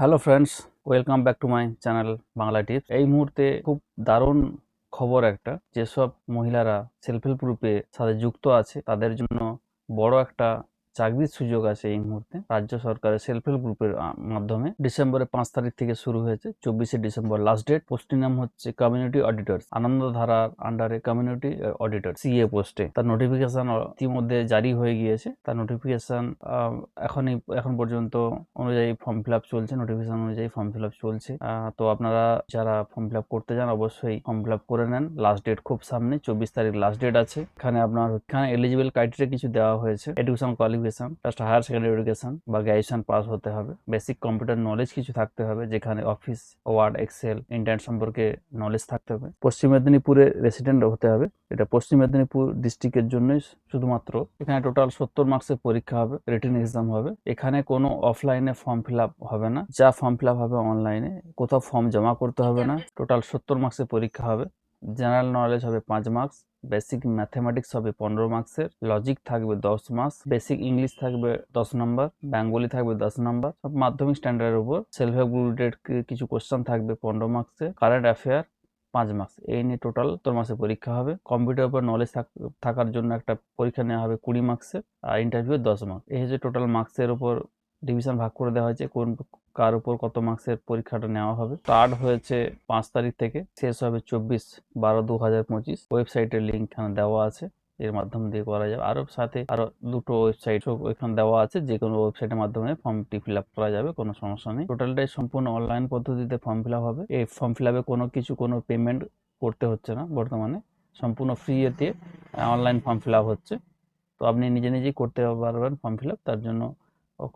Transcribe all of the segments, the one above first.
Hello friends welcome back to my channel Bangla tips এই মুহূর্তে খুব দারুণ খবর একটা, যেসব মহিলারা সেলফ হেল্প গ্রুপে সাথে যুক্ত আছে, তাদের জন্য বড় একটা চাকরির সুযোগ আছে এই মুহূর্তে। রাজ্য সরকারের সেলফ হেল্প গ্রুপের মাধ্যমে ডিসেম্বরের পাঁচ তারিখ থেকে শুরু হয়েছে, চব্বিশে ডিসেম্বর লাস্ট ডেট পোস্টটির নাম হচ্ছে কমিউনিটি অডিটর আনন্দধারার আন্ডারে কমিউনিটি অডিটর সিএ পোস্টে তার নোটিফিকেশন ইতিমধ্যে জারি হয়ে গিয়েছে। তার নোটিফিকেশন এখনই, এখন পর্যন্ত অনুযায়ী ফর্ম ফিল আপ চলছে নোটিফিকেশন অনুযায়ী ফর্ম ফিল আপ চলছে। তো আপনারা যারা ফর্ম ফিল আপ করতে চান, অবশ্যই ফর্ম ফিল আপ করে নেন। লাস্ট ডেট খুব সামনে, চব্বিশ তারিখ লাস্ট ডেট আছে। এখানে আপনার, এখানে এলিজিবল ক্রাইটেরিয়া কিছু দেওয়া হয়েছে। Education qualification just higher secondary education বা গ্র্যাজুয়েশন পাস হতে হবে। বেসিক কম্পিউটার নলেজ কিছু থাকতে হবে যেখানে অফিস ওয়ার্ড এক্সেল ইন্টারনেট সম্পর্কে নলেজ থাকতে হবে। পশ্চিম মেদিনীপুরে রেসিডেন্ট হতে হবে। এটা পশ্চিম মেদিনীপুর ডিস্ট্রিক্টের জন্যই শুধুমাত্র। এখানে টোটাল সত্তর মার্কসের পরীক্ষা হবে রিটেন এক্সাম হবে। এখানে কোনো অফলাইনে ফর্ম ফিল আপ হবে না। যা ফর্ম ফিল আপ হবে অনলাইনে কোথাও ফর্ম জমা করতে হবে না। টোটাল সত্তর মার্কসের পরীক্ষা হবে। জেনারেল নলেজ হবে পাঁচ মার্কস বেসিক ম্যাথমেটিক্স হবে পনেরো মার্কসের, লজিক থাকবে দশ মার্কস, বেসিক ইংলিশ থাকবে দশ নম্বর, বেঙ্গলি থাকবে দশ নম্বর, সব মাধ্যমিক স্ট্যান্ডার্ডের উপর। সেলফ হেল্প রিলেটেড কিছু কোশ্চেন থাকবে পনেরো মার্কসের কারেন্ট অ্যাফেয়ার পাঁচ মার্কস। এই নিয়ে টোটাল তোর মাসে পরীক্ষা হবে। কম্পিউটার উপর নলেজ থাকার জন্য একটা পরীক্ষা নেওয়া হবে কুড়ি মার্কসের আর ইন্টারভিউ দশ মার্কস। এই হচ্ছে টোটাল মার্কসের উপর ডিভিশন ভাগ করে দেওয়া হয়েছে, কোন কার উপর কত মার্কসের পরীক্ষাটা নেওয়া হবে। স্টার্ট হয়েছে পাঁচ তারিখ থেকে, শেষ হবে চব্বিশ বারো দু হাজার পঁচিশ ওয়েবসাইটের লিঙ্ক এখানে দেওয়া আছে, এর মাধ্যম দিয়ে করা যাবে। আরও সাথে আরও দুটো ওয়েবসাইট এখানে দেওয়া আছে যে কোনো ওয়েবসাইটের মাধ্যমে ফর্মটি ফিল আপ করা যাবে, কোনো সমস্যা নেই। টোটালটাই সম্পূর্ণ অনলাইন পদ্ধতিতে ফর্ম ফিল আপ হবে। এই ফর্ম ফিল আপে কোনো কিছু, কোনো পেমেন্ট করতে হচ্ছে না বর্তমানে। সম্পূর্ণ ফ্রি এতে অনলাইন ফর্ম ফিল আপ হচ্ছে। তো আপনি নিজে নিজেই করতে পারবেন ফর্ম ফিল আপ তার জন্য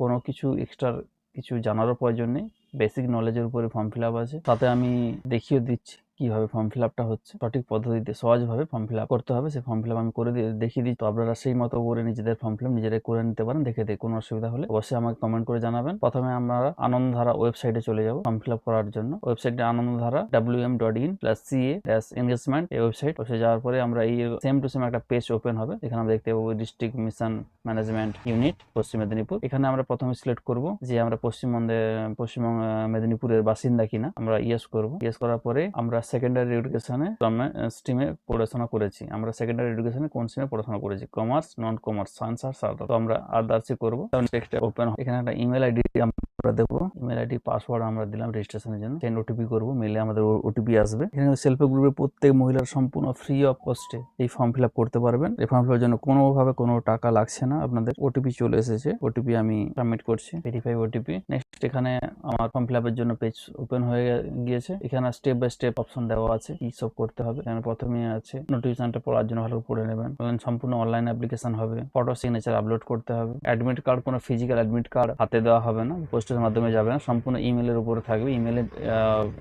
কোনো কিছু এক্সট্রা কিছু জানারও প্রয়োজন নেই। বেসিক নলেজের উপরে ফর্ম ফিল আপ আছে। তাতে আমি দেখিয়ে দিচ্ছি। কীভাবে ফর্ম ফিল আপটা হচ্ছে, সঠিক পদ্ধতিতে সহজভাবে ফর্ম ফিল আপ করতে হবে সেই ফর্ম ফিল আপ আমি করে দিয়ে দেখিয়ে দিই তো আপনারা সেই মতো করে নিজেদের ফর্ম ফিল আপ নিজেরাই করে নিতে পারেন, দেখে দেখে কোনো অসুবিধা হলে অবশ্যই আমাকে কমেন্ট করে জানাবেন। প্রথমে আমরা আনন্দধারা ওয়েবসাইটে চলে যাব ফর্ম ফিল আপ করার জন্য। ওয়েবসাইটে Anandadhara W M dot in plus C A plus engagement এই ওয়েবসাইট ওয়েবসাইট যাওয়ার পরে আমরা এই সেম টু সেম একটা পেজ ওপেন হবে। এখানে আমরা দেখতে পাবো ডিস্ট্রিক্ট মিশন ম্যানেজমেন্ট ইউনিট পশ্চিম মেদিনীপুর। এখানে আমরা প্রথমে সিলেক্ট করব যে আমরা পশ্চিমবঙ্গে, পশ্চিমবঙ্গ, মেদিনীপুরের বাসিন্দা কিনা। আমরা ইয়েস করব। ইয়েস করার পরে আমরা সেকেন্ডারি এডুকেশনে আমরা স্ট্রিমে পড়াশোনা করেছি। আমরা সেকেন্ডারি এডুকেশনে কোন স্ট্রিমে পড়াশোনা করেছি? কমার্স নন কমার্স সায়েন্স আর সাদা তো আমরা আদার্সে করব। টেক্সটে ওপেন এখানে একটা ইমেল আইডি আমরা দেবো। ইমেল আইডি পাসওয়ার্ড আমরা দিলাম রেজিস্ট্রেশনের জন্য। সেন্ড ওটিপি করব। মেলে আমাদের ওটিপি আসবে। এখানে সেলফ হেল্প গ্রুপের প্রত্যেক মহিলার সম্পূর্ণ ফ্রি অফ কস্টে এই ফর্ম ফিল আপ করতে পারবেন। এই ফর্ম ফিল জন্য কোনোভাবে কোনো টাকা লাগছে না। আপনাদের ওটিপি চলে এসেছে। ওটিপি আমি সাবমিট করছি। ভেরিফাই ওটিপি নেক্সট এখানে আমার ফর্ম ফিল আপের জন্য পেজ ওপেন হয়ে গিয়েছে। এখানে স্টেপ বাই স্টেপ অপশন দেওয়া আছে, কি সব করতে হবে, এখানে প্রথমে আছে নোটিফিকেশনটা পড়ার জন্য ভালো পড়ে নেবেন। সম্পূর্ণ অনলাইন অ্যাপ্লিকেশন হবে ফটো সিগনেচার আপলোড করতে হবে। অ্যাডমিট কার্ড কোনো ফিজিক্যাল অ্যাডমিট কার্ড হাতে দেওয়া হবে না পোস্টের মাধ্যমে যাবে না, সম্পূর্ণ ইমেলের উপরে থাকবে। ইমেলে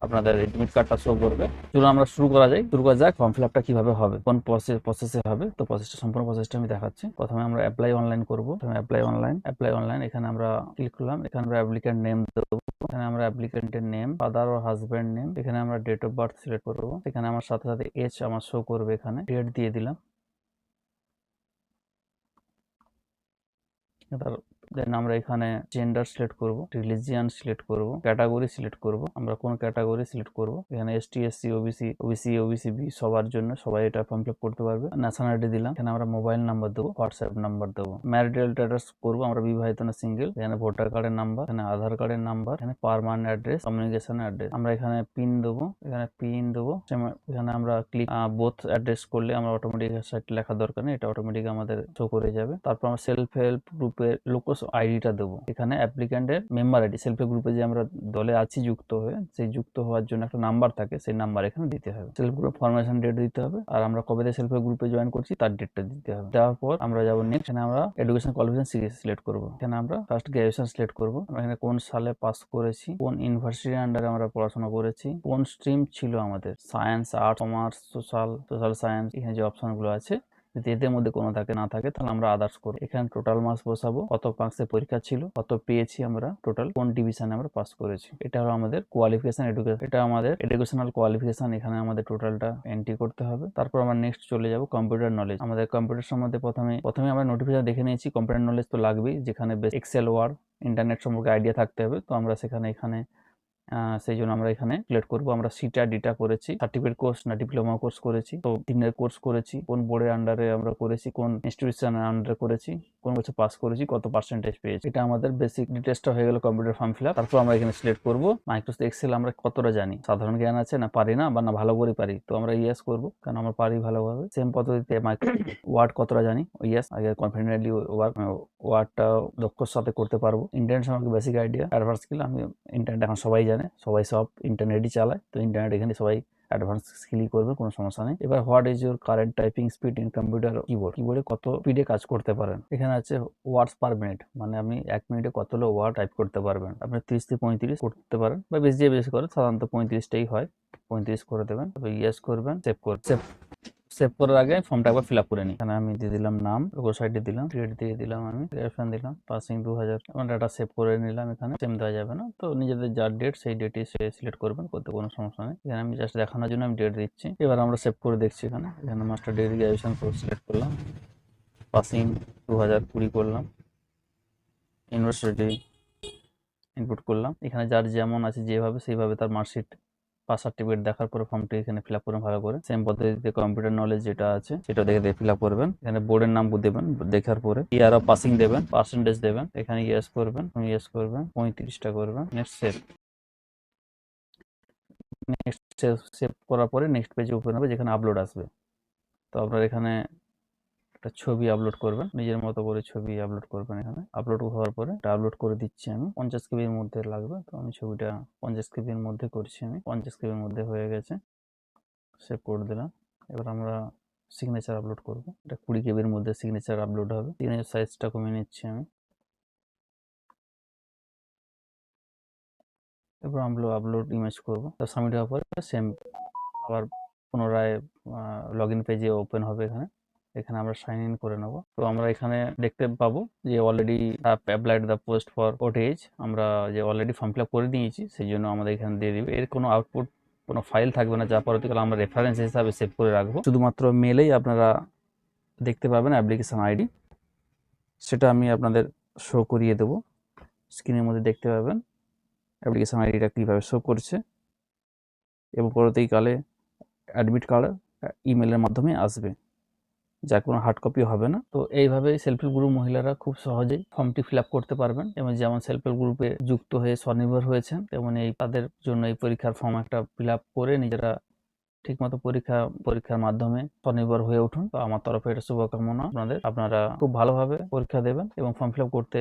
আপনাদের অ্যাডমিট কার্ডটা শো করবে। চলুন আমরা শুরু করা যাই। শুরু করা যাক ফর্ম ফিল আপটা কীভাবে হবে, কোন প্রসেসে হবে। তো প্রসেসটা সম্পূর্ণ প্রসেসটা আমি দেখাচ্ছি। প্রথমে আমরা অ্যাপ্লাই অনলাইন করব। প্রথমে অ্যাপ্লাই অনলাইন অ্যাপ্লাই অনলাইন এখানে আমরা ক্লিক করলাম। এখানে আমরা অ্যাপ্লিকেন্ট নেম দেবো। এখানে আমরা অ্যাপ্লিকেন্টের নেম ফাদার ও হাজব্যান্ড নেম এখানে আমরা ডেট অফ বার্থ সিলেক্ট করব। এখানে আমার সাথে সাথে এজ আমার শো করবে এখানে। ডেট দিয়ে দিলাম। দেন আমরা এখানে জেন্ডার সিলেক্ট করব রিলিজিয়ান সিলেক্ট করব ক্যাটাগরি সিলেক্ট করব। আমরা কোন ক্যাটাগরি সিলেক্ট করব? এখানে ST SC OBC OBC OBC B সবার জন্য সবাই এটা ফর্ম ফিল করতে পারবে। ন্যাশনালিটি দিলাম। এখানে আমরা মোবাইল নাম্বার দেবো হোয়াটসঅ্যাপ নাম্বার দেবো। ম্যারিটাল স্ট্যাটাস করব, আমরা বিবাহিত না সিঙ্গেল এখানে ভোটার কার্ডের নাম্বার এখানে আধার কার্ডের নাম্বার এখানে পারমানেন্ট অ্যাড্রেস কমিউনিকেশন অ্যাড্রেস আমরা এখানে পিন দেবো, এখানে পিন দেবো। এখানে আমরা ক্লিক বোথ অ্যাড্রেস করলে আমরা অটোমেটিক সাইট লেখা দরকার নেই, এটা অটোমেটিক আমাদের শো করে যাবে। তারপর আমরা সেলফ হেল্প গ্রুপের লোকস আইডিটা দেবো। এখানে অ্যাপ্লিক্যান্টের মেম্বার আইডি সেলফ হেল্প গ্রুপে যে আমরা দলে আছি যুক্ত হয়ে, সেই যুক্ত হওয়ার জন্য একটা নাম্বার থাকে, সেই নাম্বার এখানে দিতে হবে। সেলফ গ্রুপ ফরমেশন ডেট দিতে হবে, আর আমরা কবে থেকে সেলফ হেল্প গ্রুপে জয়েন করছি, তার ডেটটা দিতে হবে। দেওয়ার পর আমরা যাব নেক্সট এখানে আমরা এডুকেশন কোয়ালিফিকেশন সিরিজ সিলেক্ট করব। এখানে আমরা ফার্স্ট গ্রাজুয়েশন সিলেক্ট করব। এখানে কোন সালে পাস করেছি, কোন ইউনিভার্সিটির আন্ডারে আমরা পড়াশোনা করেছি, কোন স্ট্রিম ছিল আমাদের science art commerce social social science এখানে যে অপশনগুলো আছে যদি এদের মধ্যে কোনো থাকে, না থাকে, তাহলে আমরা আদার্স করব। এখানে টোটাল মার্কস বসাবো, কত মার্কসের পরীক্ষা ছিল, কত পেয়েছি আমরা টোটাল কোন ডিভিশনে আমরা পাস করেছি। এটা হলো আমাদের কোয়ালিফিকেশন এডুকেশন এটা আমাদের এডুকেশনাল কোয়ালিফিকেশন এখানে আমাদের টোটালটা এন্ট্রি করতে হবে। তারপর আমরা নেক্সট চলে যাব কম্পিউটার নলেজ আমাদের কম্পিউটার সম্বন্ধে প্রথমে প্রথমে আমরা নোটিফিকেশন দেখে নিয়েছি কম্পিউটার নলেজ তো লাগবেই, যেখানে এক্সেল ওয়ার্ড ইন্টারনেট সম্পর্কে আইডিয়া থাকতে হবে। তো আমরা সেখানে, এখানে সেই জন্য আমরা এখানে সিলেক্ট করব। আমরা সিটা ডিটা করেছি। সার্টিফিকেট কোর্স না ডিপ্লোমা কোর্স করেছি। তো তিনের কোর্স করেছি। কোন বোর্ডের আন্ডারে আমরা করেছি, কোন ইনস্টিটিউশনের আন্ডারে করেছি, কোন বছর পাস করেছি, কত পার্সেন্টেজ পেয়েছি। এটা আমাদের বেসিক ডিটেলসটা হয়ে গেল কম্পিউটার ফর্ম ফিল তারপর আমরা এখানে সিলেক্ট করব। মাইক্রোসফট এক্সেল আমরা কতটা জানি? সাধারণ জ্ঞান আছে না পারি না? বা না ভালো করে পারি। তো আমরা ইয়েস করব। কারণ আমরা পারি ভালোভাবে। সেম পদ্ধতিতে ওয়ার্ড কতটা জানি? ইয়েস আগে কনফিডেন্টলি ওয়ার্ক ওয়ার্ডটা দক্ষর সাথে করতে পারব। ইন্টারনেট সম্পর্কে বেসিক আইডিয়া অ্যাডভান্স স্কিল আমি ইন্টারনেট এখন সবাই জানে, সবাই সব ইন্টারনেটই চালায়, তো ইন্টারনেট এখানে সবাই অ্যাডভান্স স্কিলই করবে, কোনো সমস্যা নেই। এবার what is your current typing speed in computer keyboard কিবোর্ডে কত স্পিডে কাজ করতে পারেন? এখানে আছে ওয়ার্ডস পার মিনিট মানে আপনি এক মিনিটে কতগুলো ওয়ার্ড টাইপ করতে পারবেন। আপনি তিরিশ থেকে পঁয়ত্রিশ করতে পারেন, বা বেশি বেশি করে সাধারণত পঁয়ত্রিশটাই হয়। পঁয়ত্রিশ করে দেবেন তবে ইয়েস করবেন সেভ করে সেভ সেভ করার আগে ফর্মটা একবার ফিল আপ করে নিই। এখানে আমি দিয়ে দিলাম নাম সাইডে দিলাম ক্রিয়েট দিয়ে দিলাম আমি ক্রিয়েশন দিলাম পাসিং দু হাজার আমার ডাটা সেভ করে নিলাম এখানে সেম দেওয়া যাবে না। তো নিজেদের যার ডেট সেই ডেটই সে সিলেক্ট করবেন, করতে কোনো সমস্যা নেই। এখানে আমি জাস্ট দেখানোর জন্য আমি ডেট দিচ্ছি। এবার আমরা সেভ করে দেখছি এখানে। এখানে master degree graduation course select করলাম। পাসিং দু হাজার কুড়ি করলাম। ইউনিভার্সিটি ইনপুট করলাম। এখানে যার যেমন আছে যেভাবে, সেইভাবে তার মার্কশিট পাস সার্টিফিকেট দেখার পরে ফর্মটি এখানে ফিল আপ করবেন ভালো করে সেম পদ্ধতিতে কম্পিউটার নলেজ যেটা আছে সেটা দেখে দেখে ফিল আপ করবেন। এখানে বোর্ডের নাম দেবেন, দেখার পরে ইয়ার অফ পাসিং দেবেন পার্সেন্টেজ দেবেন, এখানে ইয়েস করবেন ইয়েস করবেন পঁয়ত্রিশটা করবেন নেক্সট সেভ নেক্সট সেভ করার পরে নেক্সট পেজে ওপেন হবে, যেখানে আপলোড আসবে। তো আপনার এখানে একটা ছবি আপলোড করবেন। নিজের মতো করে ছবি আপলোড করবেন এখানে। আপলোড হওয়ার পরে এটা আপলোড করে দিচ্ছি আমি। পঞ্চাশ কেবির মধ্যে লাগবে। তো আমি ছবিটা পঞ্চাশ কেবির মধ্যে করছি আমি। পঞ্চাশ কেবির মধ্যে হয়ে গেছে। সেভ করে দিলাম। এবার আমরা সিগনেচার আপলোড করব। এটা কুড়ি কেবির মধ্যে সিগনেচার আপলোড হবে। সিগনেচার সাইজটা কমিয়ে নিচ্ছি আমি। এবার আমরা আপলোড ইমেজ করব। তো সাবমিট হওয়ার পরে সেম আবার পুনরায় লগ ইন পেজে ওপেন হবে এখানে। এখানে আমরা সাইন ইন করে নেব। তো আমরা এখানে দেখতে পাবো যে already applied the post for ওটেজ আমরা যে অলরেডি ফর্ম ফিল করে নিয়েছি সেই জন্য আমাদের এখানে দিয়ে দিবে। এর কোনো আউটপুট কোনো ফাইল থাকবে না, যা পরবর্তীকালে আমরা রেফারেন্স হিসাবে সেভ করে রাখব। শুধুমাত্র মেলেই আপনারা দেখতে পাবেন অ্যাপ্লিকেশন আইডি সেটা আমি আপনাদের শো করিয়ে দেবো। স্ক্রিনের মধ্যে দেখতে পাবেন অ্যাপ্লিকেশন আইডিটা কীভাবে শো করছে। এবং পরবর্তীকালে অ্যাডমিট কার্ড ইমেলের মাধ্যমে আসবে। যার কোনো হার্ড কপি হবে না। তো এইভাবে সেলফ হেল্প গ্রুপ মহিলারা খুব সহজেই ফর্মটি ফিল করতে পারবেন। এবং যেমন সেলফ হেল্প গ্রুপে যুক্ত হয়ে স্বনির্ভর হয়েছেন, তেমন এই তাদের জন্য এই পরীক্ষার ফর্ম একটা ফিল করে নিজেরা ঠিকমতো পরীক্ষা, পরীক্ষার মাধ্যমে স্বনির্ভর হয়ে উঠুন। তো আমার তরফে এটা শুভকামনা আপনাদের। আপনারা খুব ভালোভাবে পরীক্ষা দেবেন এবং ফর্ম ফিল করতে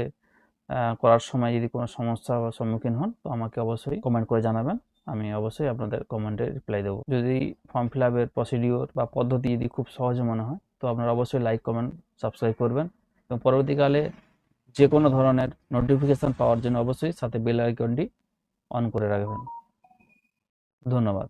করার সময় যদি কোনো সমস্যা বা সম্মুখীন হন, তো আমাকে অবশ্যই কমেন্ট করে জানাবেন। আমি অবশ্যই আপনাদের কমেন্টে রিপ্লাই দেবো। যদি ফর্ম ফিল আপের প্রসিডিওর বা পদ্ধতি যদি খুব সহজ মনে হয় তো আপনারা অবশ্যই লাইক কমেন্ট সাবস্ক্রাইব করবেন এবং পরবর্তীকালে যে কোনো ধরনের নোটিফিকেশান পাওয়ার জন্য অবশ্যই সাথে বেল আইকনটি অন করে রাখবেন। ধন্যবাদ।